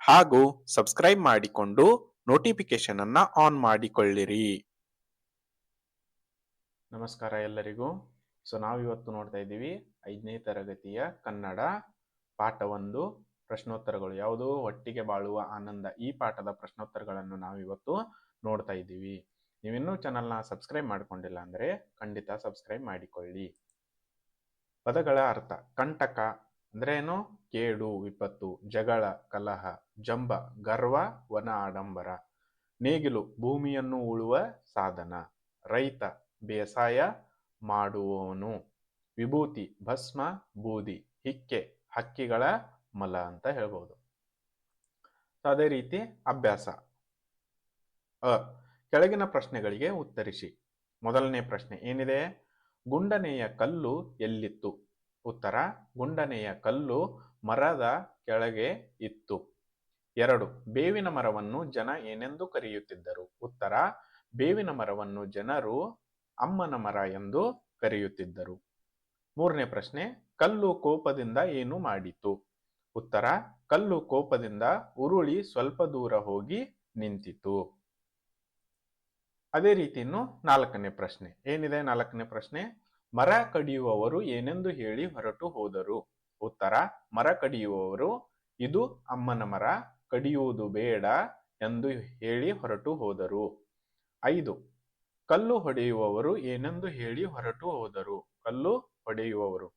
ಹಾಗೂ ಸಬ್ಸ್ಕ್ರೈಬ್ ಮಾಡಿಕೊಂಡು ನೋಟಿಫಿಕೇಶನ್ ಅನ್ನ ಆನ್ ಮಾಡಿಕೊಳ್ಳಿರಿ. ನಮಸ್ಕಾರ ಎಲ್ಲರಿಗೂ. ಸೊ ನಾವಿವತ್ತು ನೋಡ್ತಾ ಇದ್ದೀವಿ ಐದನೇ ತರಗತಿಯ ಕನ್ನಡ ಪಾಠ ಒಂದು ಪ್ರಶ್ನೋತ್ತರಗಳು ಯಾವುದು? ಒಟ್ಟಿಗೆ ಬಾಳುವ ಆನಂದ ಈ ಪಾಠದ ಪ್ರಶ್ನೋತ್ತರಗಳನ್ನು ನಾವಿವತ್ತು ನೋಡ್ತಾ ಇದ್ದೀವಿ. ನೀವಿನ್ನೂ ಚಾನಲ್ನ ಸಬ್ಸ್ಕ್ರೈಬ್ ಮಾಡ್ಕೊಂಡಿಲ್ಲ ಅಂದರೆ ಖಂಡಿತ ಸಬ್ಸ್ಕ್ರೈಬ್ ಮಾಡಿಕೊಳ್ಳಿ. ಪದಗಳ ಅರ್ಥ, ಕಂಟಕ ಅಂದ್ರೆ ಏನು? ಕೇಡು, ವಿಪತ್ತು, ಜಗಳ, ಕಲಹ, ಜಂಬ, ಗರ್ವ, ವನ ಆಡಂಬರ, ನೇಗಿಲು, ಭೂಮಿಯನ್ನು ಉಳುವ ಸಾಧನ, ರೈತ, ಬೇಸಾಯ ಮಾಡುವವನು, ವಿಭೂತಿ, ಭಸ್ಮ, ಬೂದಿ, ಹಿಕ್ಕೆ, ಹಕ್ಕಿಗಳ ಮಲ ಅಂತ ಹೇಳ್ಬೋದು. ಅದೇ ರೀತಿ ಅಭ್ಯಾಸ. ಅ, ಕೆಳಗಿನ ಪ್ರಶ್ನೆಗಳಿಗೆ ಉತ್ತರಿಸಿ. ಮೊದಲನೇ ಪ್ರಶ್ನೆ ಏನಿದೆ? ಗುಂಡನೆಯ ಕಲ್ಲು ಎಲ್ಲಿತ್ತು? ಉತ್ತರ, ಗುಂಡನೆಯ ಕಲ್ಲು ಮರದ ಕೆಳಗೆ ಇತ್ತು. ಎರಡು, ಬೇವಿನ ಮರವನ್ನು ಜನ ಏನೆಂದು ಕರೆಯುತ್ತಿದ್ದರು? ಉತ್ತರ, ಬೇವಿನ ಮರವನ್ನು ಜನರು ಅಮ್ಮನ ಮರ ಎಂದು ಕರೆಯುತ್ತಿದ್ದರು. ಮೂರನೇ ಪ್ರಶ್ನೆ, ಕಲ್ಲು ಕೋಪದಿಂದ ಏನು ಮಾಡಿತು? ಉತ್ತರ, ಕಲ್ಲು ಕೋಪದಿಂದ ಉರುಳಿ ಸ್ವಲ್ಪ ದೂರ ಹೋಗಿ ನಿಂತಿತು. ಅದೇ ರೀತಿ ಇನ್ನು ನಾಲ್ಕನೇ ಪ್ರಶ್ನೆ, ಏನಿದೆ ನಾಲ್ಕನೇ ಪ್ರಶ್ನೆ? ಮರ ಕಡಿಯುವವರು ಏನೆಂದು ಹೇಳಿ ಹೊರಟು ಹೋದರು. ಉತ್ತರ, ಮರ ಕಡಿಯುವವರು, ಇದು ಅಮ್ಮನ ಮರ, ಕಡಿಯುವುದು ಬೇಡ ಎಂದು ಹೇಳಿ ಹೊರಟು ಹೋದರು. ಐದು, ಕಲ್ಲು ಹೊಡೆಯುವವರು ಏನೆಂದು ಹೇಳಿ ಹೊರಟು ಹೋದರು. ಕಲ್ಲು ಹೊಡೆಯುವವರು.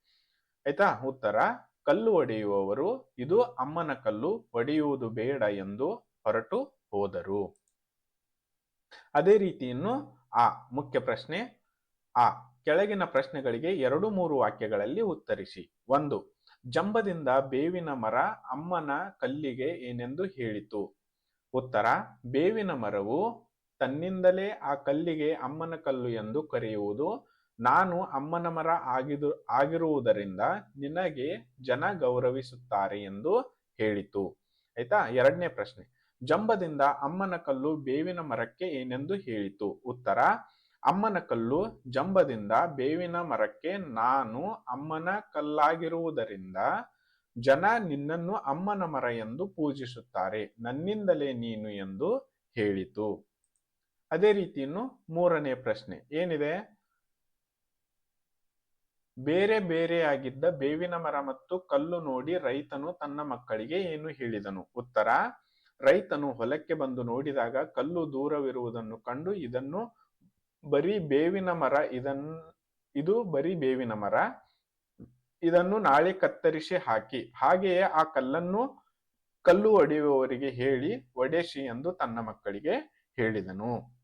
ಆಯ್ತಾ? ಉತ್ತರ, ಕಲ್ಲು ಹೊಡೆಯುವವರು, ಇದು ಅಮ್ಮನ ಕಲ್ಲು, ಹೊಡೆಯುವುದು ಬೇಡ ಎಂದು ಹೊರಟು ಹೋದರು. ಅದೇ ರೀತಿಯನ್ನು ಆ ಮುಖ್ಯ ಪ್ರಶ್ನೆ ಆ ಕೆಳಗಿನ ಪ್ರಶ್ನೆಗಳಿಗೆ ಎರಡು ಮೂರು ವಾಕ್ಯಗಳಲ್ಲಿ ಉತ್ತರಿಸಿ. ಒಂದು, ಜಂಬದಿಂದ ಬೇವಿನ ಮರ ಅಮ್ಮನ ಕಲ್ಲಿಗೆ ಏನೆಂದು ಹೇಳಿತು. ಉತ್ತರ, ಬೇವಿನ ಮರವು ತನ್ನಿಂದಲೇ ಆ ಕಲ್ಲಿಗೆ ಅಮ್ಮನ ಕಲ್ಲು ಎಂದು ಕರೆಯುವುದು. ನಾನು ಅಮ್ಮನ ಮರ ಆಗಿದು, ಆಗಿರುವುದರಿಂದ ನಿನಗೆ ಜನ ಗೌರವಿಸುತ್ತಾರೆ ಎಂದು ಹೇಳಿತು. ಆಯ್ತಾ? ಎರಡನೇ ಪ್ರಶ್ನೆ, ಜಂಬದಿಂದ ಅಮ್ಮನ ಕಲ್ಲು ಬೇವಿನ ಮರಕ್ಕೆ ಏನೆಂದು ಹೇಳಿತು. ಉತ್ತರ ಅಮ್ಮನ ಕಲ್ಲು ಜಂಬದಿಂದ ಬೇವಿನ ಮರಕ್ಕೆ ನಾನು ಅಮ್ಮನ ಕಲ್ಲಾಗಿರುವುದರಿಂದ ಜನ ನಿನ್ನನ್ನು ಅಮ್ಮನ ಮರ ಎಂದು ಪೂಜಿಸುತ್ತಾರೆ. ನನ್ನಿಂದಲೇ ನೀನು ಎಂದು ಹೇಳಿತು. ಅದೇ ರೀತಿ ಮೂರನೇ ಪ್ರಶ್ನೆ. ಏನಿದೆ? ಬೇರೆ ಬೇರೆಯಾಗಿದ್ದ ಬೇವಿನ ಮರ ಮತ್ತು ಕಲ್ಲು ನೋಡಿ ರೈತನು ತನ್ನ ಮಕ್ಕಳಿಗೆ ಏನು ಹೇಳಿದನು? ಉತ್ತರ, ರೈತನು ಹೊಲಕ್ಕೆ ಬಂದು ನೋಡಿದಾಗ ಕಲ್ಲು ದೂರವಿರುವುದನ್ನು ಕಂಡು ಇದನ್ನು ಬರೀ ಬೇವಿನ ಮರ ಇದನ್, ಇದು ಬರೀ ಬೇವಿನ ಮರ. ಇದನ್ನು ನಾಳೆ ಕತ್ತರಿಸಿ ಹಾಕಿ. ಹಾಗೆಯೇ ಆ ಕಲ್ಲನ್ನು ಕಲ್ಲು ಒಡೆಯುವವರಿಗೆ ಹೇಳಿ, ಒಡೆಸಿ ಎಂದು ತನ್ನ ಮಕ್ಕಳಿಗೆ ಹೇಳಿದನು.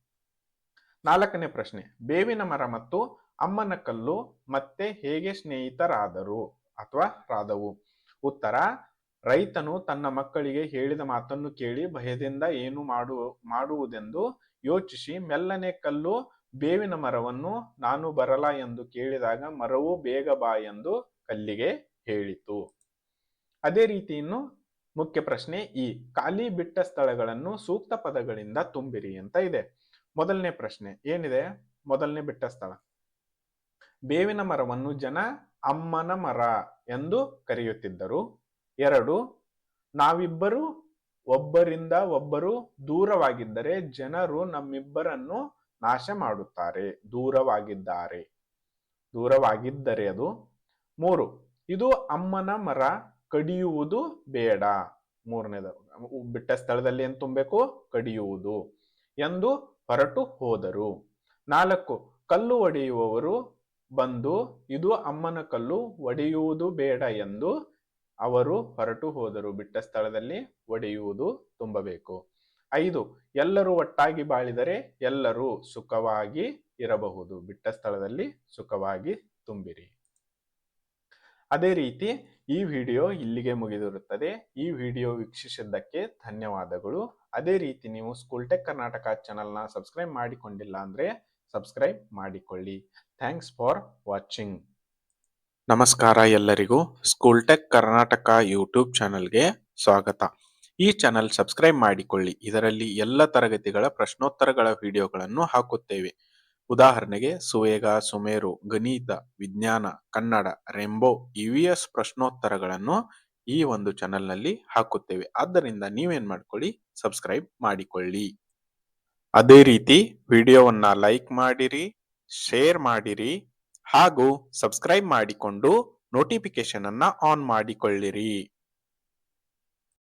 ನಾಲ್ಕನೇ ಪ್ರಶ್ನೆ. ಬೇವಿನ ಮರ ಮತ್ತು ಅಮ್ಮನ ಕಲ್ಲು ಮತ್ತೆ ಹೇಗೆ ಸ್ನೇಹಿತರಾದರು ಅಥವಾ ರಾದವು? ಉತ್ತರ. ರೈತನು ತನ್ನ ಮಕ್ಕಳಿಗೆ ಹೇಳಿದ ಮಾತನ್ನು ಕೇಳಿ ಭಯದಿಂದ ಏನು ಮಾಡು, ಮಾಡುವುದೆಂದು ಯೋಚಿಸಿ ಮೆಲ್ಲನೆ ಕಲ್ಲು ಬೇವಿನ ಮರವನ್ನು ನಾನು ಬರಲ ಎಂದು ಕೇಳಿದಾಗ ಮರವು ಬೇಗ ಬಾ ಎಂದು ಕಲ್ಲಿಗೆ ಹೇಳಿತು. ಅದೇ ರೀತಿ ಇನ್ನು ಮುಖ್ಯ ಪ್ರಶ್ನೆ ಈ ಖಾಲಿ ಬಿಟ್ಟ ಸ್ಥಳಗಳನ್ನು ಸೂಕ್ತ ಪದಗಳಿಂದ ತುಂಬಿರಿ ಅಂತ ಇದೆ. ಮೊದಲನೇ ಪ್ರಶ್ನೆ ಏನಿದೆ? ಮೊದಲನೇ ಬಿಟ್ಟ ಸ್ಥಳ. ಬೇವಿನ ಮರವನ್ನು ಜನ ಅಮ್ಮನ ಮರ ಎಂದು ಕರೆಯುತ್ತಿದ್ದರು. ಎರಡು, ನಾವಿಬ್ಬರು ಒಬ್ಬರಿಂದ ಒಬ್ಬರು ದೂರವಾಗಿದ್ದರೆ ಜನರು ನಮ್ಮಿಬ್ಬರನ್ನು ನಾಶ ಮಾಡುತ್ತಾರೆ. ದೂರವಾಗಿದ್ದಾರೆ. ದೂರವಾಗಿದ್ದರೆ ಅದು ಮೂರು. ಇದು ಅಮ್ಮನ ಮರ, ಕಡಿಯುವುದು ಬೇಡ. ಮೂರನೇದು, ಬಿಟ್ಟ ಸ್ಥಳದಲ್ಲಿ ಏನು ತುಂಬಬೇಕು? ಕಡಿಯುವುದು ಎಂದು ಹೊರಟು ಹೋದರು. ನಾಲ್ಕು, ಕಲ್ಲು ಒಡೆಯುವವರು ಬಂದು, ಇದು ಅಮ್ಮನ ಕಲ್ಲು, ಒಡೆಯುವುದು ಬೇಡ ಎಂದು ಅವರು ಹೊರಟು ಹೋದರು. ಬಿಟ್ಟ ಸ್ಥಳದಲ್ಲಿ ಒಡೆಯುವುದು ತುಂಬಬೇಕು. ಐದು, ಎಲ್ಲರೂ ಒಟ್ಟಾಗಿ ಬಾಳಿದರೆ ಎಲ್ಲರೂ ಸುಖವಾಗಿ ಇರಬಹುದು. ಬಿಟ್ಟ ಸ್ಥಳದಲ್ಲಿ ಸುಖವಾಗಿ ತುಂಬಿರಿ. ಅದೇ ರೀತಿ ಈ ವಿಡಿಯೋ ಇಲ್ಲಿಗೆ ಮುಗಿದಿರುತ್ತದೆ. ಈ ವಿಡಿಯೋ ವೀಕ್ಷಿಸಿದ್ದಕ್ಕೆ ಧನ್ಯವಾದಗಳು. ಅದೇ ರೀತಿ ನೀವು ಸ್ಕೂಲ್ ಟೆಕ್ ಕರ್ನಾಟಕ ಚಾನಲ್ನ ಸಬ್ಸ್ಕ್ರೈಬ್ ಮಾಡಿಕೊಂಡಿಲ್ಲ ಅಂದರೆ ಸಬ್ಸ್ಕ್ರೈಬ್ ಮಾಡಿಕೊಳ್ಳಿ. ಥ್ಯಾಂಕ್ಸ್ ಫಾರ್ ವಾಚಿಂಗ್ ನಮಸ್ಕಾರ ಎಲ್ಲರಿಗೂ. ಸ್ಕೂಲ್ ಟೆಕ್ ಕರ್ನಾಟಕ ಯೂಟ್ಯೂಬ್ ಚಾನಲ್ಗೆ ಸ್ವಾಗತ. ಈ ಚಾನಲ್ ಸಬ್ಸ್ಕ್ರೈಬ್ ಮಾಡಿಕೊಳ್ಳಿ. ಇದರಲ್ಲಿ ಎಲ್ಲ ತರಗತಿಗಳ ಪ್ರಶ್ನೋತ್ತರಗಳ ವಿಡಿಯೋಗಳನ್ನು ಹಾಕುತ್ತೇವೆ. ಉದಾಹರಣೆಗೆ, ಸುವೇಗ, ಸುಮೇರು, ಗಣಿತ, ವಿಜ್ಞಾನ, ಕನ್ನಡ, ರೆಂಬೋ ಇವಿಎಸ್ ಪ್ರಶ್ನೋತ್ತರಗಳನ್ನು ಈ ಒಂದು ಚಾನಲ್ನಲ್ಲಿ ಹಾಕುತ್ತೇವೆ. ಆದ್ದರಿಂದ ನೀವೇನ್ ಮಾಡ್ಕೊಳ್ಳಿ? ಸಬ್ಸ್ಕ್ರೈಬ್ ಮಾಡಿಕೊಳ್ಳಿ. ಅದೇ ರೀತಿ ವಿಡಿಯೋವನ್ನ ಲೈಕ್ ಮಾಡಿರಿ, ಶೇರ್ ಮಾಡಿರಿ ಹಾಗೂ ಸಬ್ಸ್ಕ್ರೈಬ್ ಮಾಡಿಕೊಂಡು ನೋಟಿಫಿಕೇಶನ್ ಅನ್ನ ಆನ್ ಮಾಡಿಕೊಳ್ಳಿರಿ.